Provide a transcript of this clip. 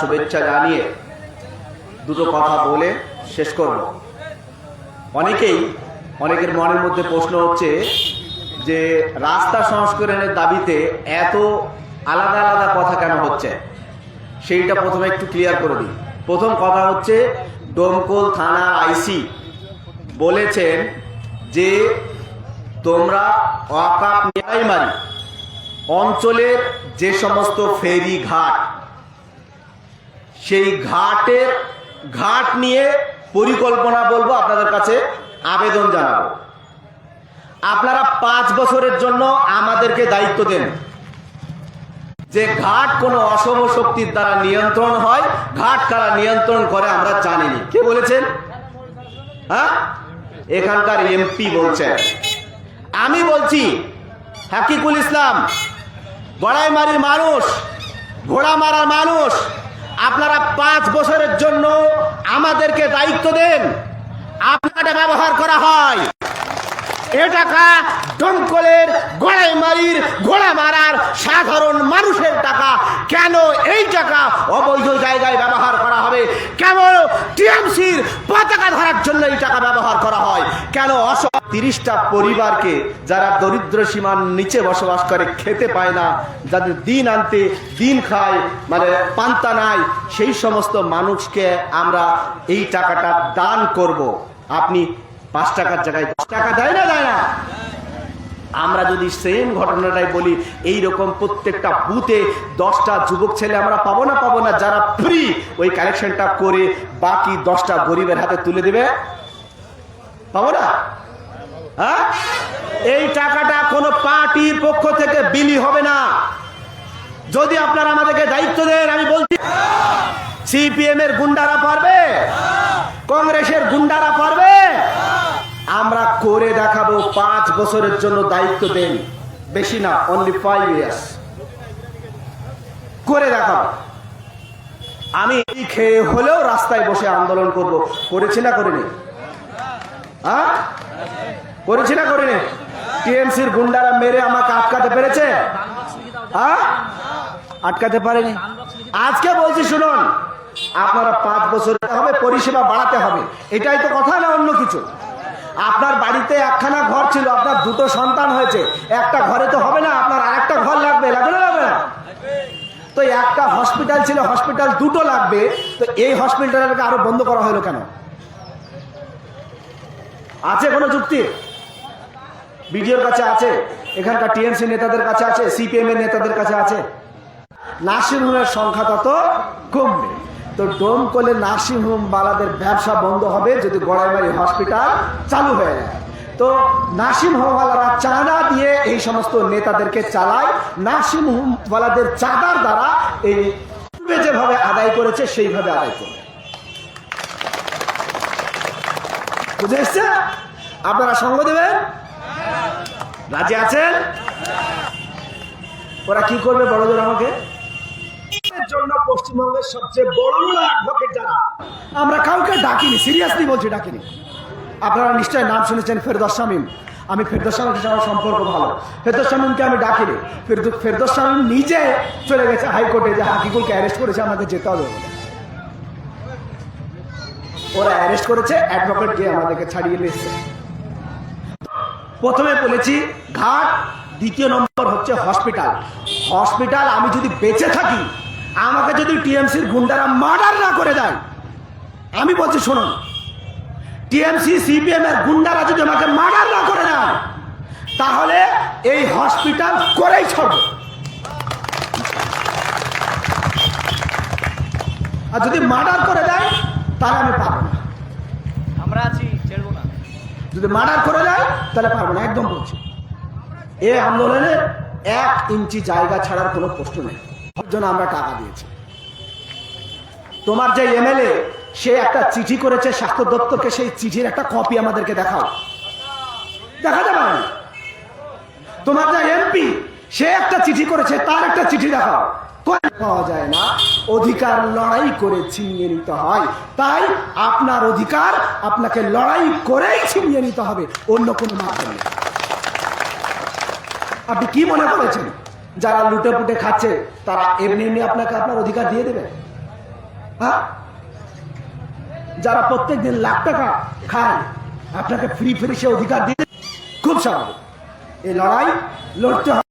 শুভেচ্ছা জানিয়ে দুটো কথা বলে শেষ করব। অনেকেই, অনেকের মনের মধ্যে প্রশ্ন হচ্ছে যে রাস্তা সংস্করণের দাবিতে এত আলাদা আলাদা কথা কেন হচ্ছে? সেইটা প্রথমে একটু ক্লিয়ার করে দিই। প্রথম কথা হচ্ছে, ডোমকল থানা আইসি বলেছেন যে তোমরা ওয়াকাপ প্রাইমারি অঞ্চলের যে সমস্ত ফেরি ঘাট সেই ঘাটের ঘাট নিয়ে পরিকল্পনা বলব, আপনাদের কাছে আবেদন জানাব। আপনারা পাঁচ বছরের জন্য আমাদেরকে দায়িত্ব দেন। যে ঘাট কোনো অসম শক্তির দ্বারা নিয়ন্ত্রণ হয়, ঘাট কারা নিয়ন্ত্রণ করে আমরা জানিনি কে বলেছেন? হ্যাঁ? এখানকার এমপি বলছেন। আমি বলছি, হাকিকুল ইসলাম, গড়াইমারির মানুষ ঘোড়া মারার মানুষ আপনারা পাঁচ বছরের জন্য আমাদেরকে দায়িত্ব দেন। আপনাটা ব্যবহার করা হয়। এ টাকা দমকলের গড়াইমারির ঘোড়া মারার সাধারণ মানুষের টাকা। কেন এই টাকা অবৈধ জায়গায় ব্যবহার করা হবে? কেন টিএমসির পতাকা ধরার জন্য এই টাকা ব্যবহার করা হয়? কেন অস তিরিশটা পরিবারকে যারা দরিদ্র সীমার নিচে বসবাস করে, খেতে পায় না, যাদের দিন আনতে দিন খায় মানে পান্তা নাই, সেই সমস্ত মানুষকে আমরা এই টাকাটা দান করব। আপনি পাঁচ টাকার জায়গায় দশ টাকা দেয় না দেয় না? আমরা যদি সেম ঘটনাটাই বলি এই রকম প্রত্যেকটা বুথে দশটা যুবক ছেলে আমরা পাবো না পাবো না, যারা ফ্রি ওই কালেকশনটা করে বাকি দশটা গরিবের হাতে তুলে দেবে? পাবো না? হ্যাঁ? এই টাকাটা কোনো পার্টির পক্ষ থেকে বিলি হবে না। যদি আপনারা আমাদেরকে দায়িত্ব দেন, আমি বলছি, সিপিএম এর গুন্ডারা পারবে? কংগ্রেসের গুন্ডারা পারবে? আমরা করে দেখাবো, পাঁচ বছরের জন্য দায়িত্ব দেন। বেশি না অনলি ফাইভ ইয়ার্স করে দেখাবো। আমি এই খেয়ে হলেও রাস্তায় বসে আন্দোলন করব। করেছি না করিনি? হ্যাঁ? করেছি না করিনি? টিএমসির গুন্ডারা মেরে আমাকে আটকাতে পেরেছে? আটকাতে পারেনি। আজকে বলছি, শুনুন, আপনারা পাঁচ বছর হবে, পরিষেবা বাড়াতে হবে। এটাই তো কথা না অন্য কিছু? আপনার বাড়িতে একখানা ঘর ছিল, আপনার দুটো সন্তান হয়েছে। একটা ঘরে তো হবে না, আপনার আরেকটা ঘর লাগবে। লাগবে না লাগবে না? তো একটা হসপিটাল ছিল, হসপিটাল দুটো লাগবে। তো এই হসপিটালটাকে আরও বন্ধ করা হলো কেন? আছে কোনো যুক্তি? বিডিওর কাছে আছে, এখানকার টিএমসি নেতাদের কাছে আছে, সিপিএম এর নেতাদের কাছে আছে। নার্সিংহোমের সংখ্যা তত কমবে। তো ডোমকলে নার্সিংহোম বালাদের ব্যবসা বন্ধ হবে যদি গড়াইমারি হসপিটাল চালু হয়ে যায়। তো নার্সিংহোমওয়ালারা চাঁদা দিয়ে এই সমস্ত নেতাদেরকে চালায়, নার্সিংহোমওয়ালাদের চাঁদার দ্বারা এই যেভাবে আদায় করেছে, সেইভাবে আদায় করবে। বুঝে এসছে আপনারা সঙ্গ দেবেন? রাজি আছেন? ওরা কি করবে বড় জোর আমাকে? জন্য পশ্চিমবঙ্গের সবচেয়ে বড় বড় অ্যাডভোকেট যারা। আমরা কাউকে ডাকিনি সিরিয়াসলি বলছি ডাকিনি। আপনারা নিশ্চয় নাম শুনেছেন ফেরদোস শামীম। আমি ফেরদোস শামীমের সাথে সম্পর্ক ভালো। ফেরদোস শামীমকে আমি ডাকিনি। ফেরদো- ফেরদোস শামীম নিজে চলে গেছে হাইকোর্টে, যে হাকিকুলকে অ্যারেস্ট করেছে আমাকে যেতে হবে। ওরা অ্যারেস্ট করেছে অ্যাডভোকেট গিয়ে আমাদেরকে ছাড়িয়ে নিয়ে এসছে প্রথমে বলেছি, ঘাট, দ্বিতীয় নম্বর হচ্ছে হসপিটাল। হসপিটাল আমি যদি বেঁচে থাকি, আমাকে যদি টিএমসির গুন্ডারা মার্ডার না করে দেয়, আমি বলছি শুনুন টিএমসি, সিপিএম এর গুন্ডারা যদি আমাকে মার্ডার না করে দেয়, তাহলে এই হসপিটাল করেই ছাড়ব। আর যদি মার্ডার করে দেয়, তাহলে আমি পাবো না। আমরা আছি, ছেড়বো না। যদি মার্ডার করে দেয়, তাহলে পারব না, একদম বলছি। এ আন্দোলনে এক ইঞ্চি জায়গা ছাড়ার কোনো প্রশ্ন নেই। জন্য আমরা টাকা দিয়েছি। তোমার যে এমএলএ, সে একটা চিঠি করেছে স্বাস্থ্য দপ্তরকে, সেই চিঠির একটা কপি আমাদেরকে দেখাও। দেখা পারে না। তোমার যে এমপি, সে একটা চিঠি করেছে, তার একটা চিঠি দেখাও। পাওয়া যায় না? অধিকার লড়াই করে ছিনিয়ে নিতে হয়। তাই আপনার অধিকার আপনাকে লড়াই করেই ছিনিয়ে নিতে হবে, অন্য কোনো মাধ্যম আপনি কি মনে করেছেন? যারা লুটে পুটে খাচ্ছে, তারা এমনি এমনি আপনাকে আপনার অধিকার দিয়ে দেবে? হ্যাঁ? যারা প্রত্যেক দিন লাখ টাকা খায়, আপনাকে ফ্রি ফ্রি সে অধিকার দিতে খুব স্বাভাবিক। এই লড়াই লড়তে হবে।